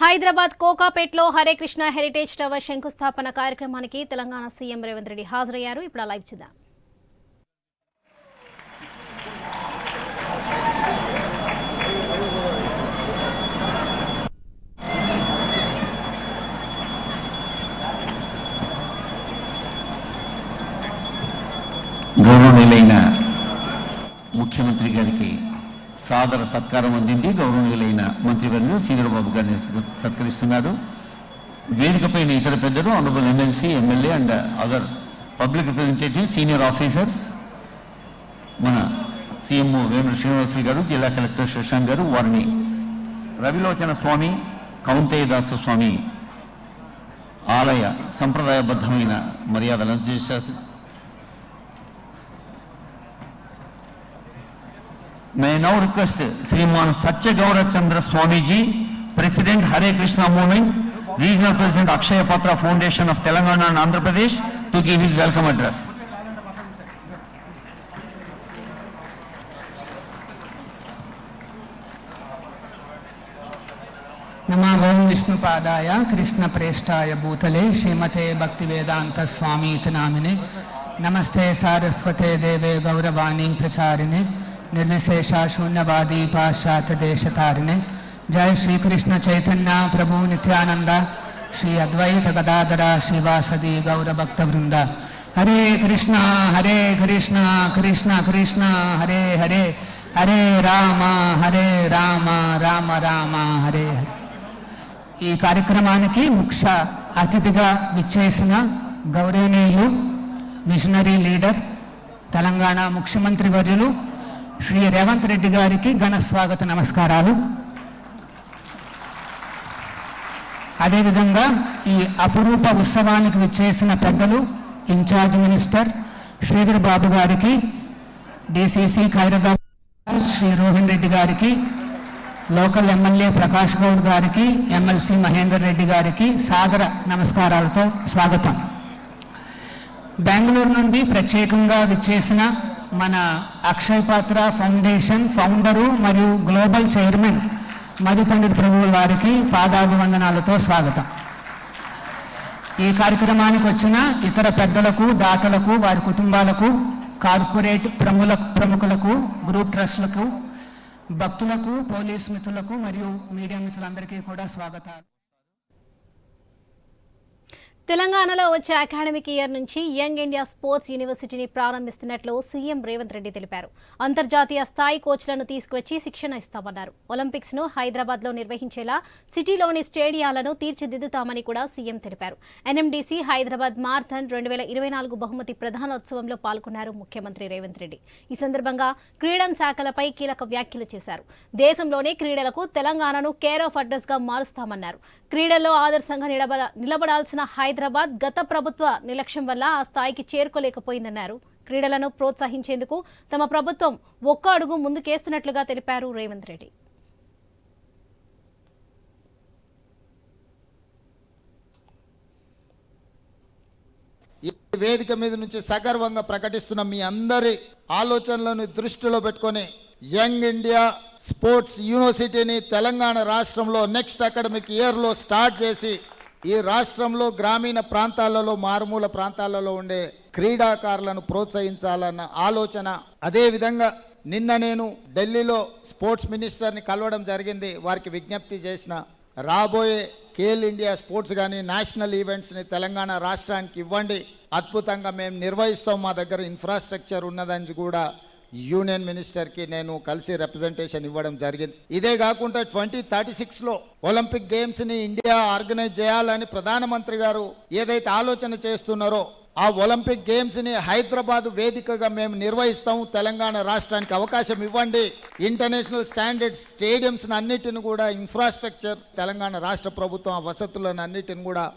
హైదరాబాద్ కోకాపేట్లో Hare Krishna heritage tower శంకుస్థాపన కార్యక్రమానికి తెలంగాణ సీఎం రేవంత్ రెడ్డి హాజరయ్యారు. ఇప్పుడు లైవ్ చూద్దాం. గౌరవనీయులైన ముఖ్యమంత్రి గారికి సాదర సత్కారం అందింది గౌరవనీయులైన మంత్రివర్యులు శ్రీధరబాబు గారిని సత్కరిస్తున్నారు. వేదికపైన ఇతర పెద్దలు honourable MLC MLA and other public representative senior officers మన సీఎం వేముల శ్రీనివాసులు గారు జిల్లా కలెక్టర్ శశాంక్ గారు వారిని రవిలోచన స్వామి కౌంతేయదాస స్వామి ఆలయ సంప్రదాయబద్ధమైన మర్యాదలను చేశారు May now request Sriman Satya Gaura Swamiji, President Hare Krishna Movement, Regional President Akshaya Patra Foundation of Telangana and Andhra Pradesh to give his welcome address. నమాగోం విష్ణుపాదాయ కృష్ణప్రేష్టాయ భూతలే శ్రీమతే భక్తివేదాంత స్వామీతి నామినే నమస్తే సారస్వతే దేవే గౌరవాణి ప్రచారిణే నిర్విశేష శూన్యవాది పాశ్చాత్య దేశతారిణి జయ శ్రీకృష్ణ చైతన్య ప్రభు నిత్యానంద శ్రీ అద్వైత గదాధర శ్రీవాసది గౌరభక్త బృంద హరే కృష్ణ హరే కృష్ణ కృష్ణ కృష్ణ హరే హరే హరే రామ హరే రామ రామ రామ హరే హరే ఈ కార్యక్రమానికి ముఖ్య అతిథిగా విచ్చేసిన గౌరవనీయులు మిషనరీ లీడర్ తెలంగాణ ముఖ్యమంత్రి వర్యులు శ్రీ రేవంత్ రెడ్డి గారికి ఘన స్వాగత నమస్కారాలు. అదేవిధంగా ఈ అపురూప ఉత్సవానికి విచ్చేసిన పెద్దలు ఇన్ఛార్జ్ మినిస్టర్ శ్రీధర్ బాబు గారికి డిసిసి ఖైరదాబాద్ శ్రీ రోహన్ రెడ్డి గారికి లోకల్ ఎమ్మెల్యే ప్రకాష్ గౌడ్ గారికి ఎమ్మెల్సీ మహేందర్ రెడ్డి గారికి సాదర నమస్కారాలతో స్వాగతం. బెంగళూరు నుండి ప్రత్యేకంగా విచ్చేసిన మన అక్షయ్ పాత్ర ఫౌండేషన్ ఫౌండరు మరియు గ్లోబల్ చైర్మన్ మధు పండిత్ ప్రభువుల వారికి పాదాభివందనాలతో స్వాగతం. ఈ కార్యక్రమానికి వచ్చిన ఇతర పెద్దలకు దాతలకు వారి కుటుంబాలకు కార్పొరేట్ ప్రముల ప్రముఖులకు గ్రూప్ ట్రస్టులకు భక్తులకు పోలీస్ మిత్రులకు మరియు మీడియా మిత్రులందరికీ కూడా స్వాగతాలు. తెలంగాణలో వచ్చే అకాడమిక్ ఇయర్ నుంచి యంగ్ ఇండియా స్పోర్ట్స్ యూనివర్సిటీని ప్రారంభిస్తున్నట్లు సీఎం రేవంత్ రెడ్డి తెలిపారు. అంతర్జాతీయ స్థాయి కోచ్లను తీసుకువచ్చి శిక్షణ ఇస్తామన్నారు. ఒలింపిక్స్ను హైదరాబాద్లో నిర్వహించేలా సిటీలోని స్టేడియాలను తీర్చిదిద్దుతామని కూడా సీఎం తెలిపారు. ఎన్ఎండిసి హైదరాబాద్ మార్థన్ రెండు వేల ఇరవై నాలుగు బహుమతి ప్రధానోత్సవంలో పాల్గొన్నారు ముఖ్యమంత్రి రేవంత్ రెడ్డి. ఈ సందర్భంగా క్రీడా శాఖలపై కీలక వ్యాఖ్యలు చేశారు. దేశంలోనే క్రీడలకు తెలంగాణను కేర్ ఆఫ్ అడ్రస్గా మారుస్తామన్నారు. క్రీడల్లో ఆదర్శంగా నిలబడ నిలబడాల్సిన హైదరాబాద్ గత ప్రభుత్వ నిర్లక్ష్యం వల్ల ఆ స్థాయికి చేరుకోలేకపోయిందన్నారు. క్రీడలను ప్రోత్సహించేందుకు తమ ప్రభుత్వం ఒక్క అడుగు ముందుకేస్తున్నట్లుగా తెలిపారు రేవంత్ రెడ్డి. ఈ వేదిక మీద నుంచి సగర్వంగా ప్రకటిస్తున్న మీ అందరి ఆలోచనలను దృష్టిలో పెట్టుకొని యంగ్ ఇండియా స్పోర్ట్స్ యూనివర్సిటీని తెలంగాణ రాష్ట్రంలో నెక్స్ట్ అకాడమిక్ ఇయర్లో స్టార్ట్ చేసి ఈ రాష్ట్రంలో గ్రామీణ ప్రాంతాలలో మారుమూల ప్రాంతాలలో ఉండే క్రీడాకారులను ప్రోత్సహించాలన్న ఆలోచన అదేవిధంగా నిన్న నేను ఢిల్లీలో స్పోర్ట్స్ మినిస్టర్ని కలవడం జరిగింది. వారికి విజ్ఞప్తి చేసిన రాబోయే కేల్ ఇండియా స్పోర్ట్స్ కానీ నేషనల్ ఈవెంట్స్ని తెలంగాణ రాష్ట్రానికి ఇవ్వండి. అద్భుతంగా మేము నిర్వహిస్తాం. మా దగ్గర ఇన్ఫ్రాస్ట్రక్చర్ ఉన్నదని కూడా యూనియన్ మినిస్టర్కి నేను కలిసి రిప్రజెంటేషన్ ఇవ్వడం జరిగింది. ఇదే కాకుండా ట్వంటీ థర్టీ సిక్స్లో ఒలింపిక్ గేమ్స్ని ఇండియా ఆర్గనైజ్ చేయాలని ప్రధానమంత్రి గారు ఏదైతే ఆలోచన చేస్తున్నారో ఆ ఒలింపిక్ గేమ్స్ని హైదరాబాద్ వేదికగా మేము నిర్వహిస్తాము. తెలంగాణ రాష్ట్రానికి అవకాశం ఇవ్వండి. ఇంటర్నేషనల్ స్టాండర్డ్స్ స్టేడియంస్ అన్నిటిని కూడా ఇన్ఫ్రాస్ట్రక్చర్ తెలంగాణ రాష్ట్ర ప్రభుత్వం ఆ వసతులను అన్నిటిని కూడా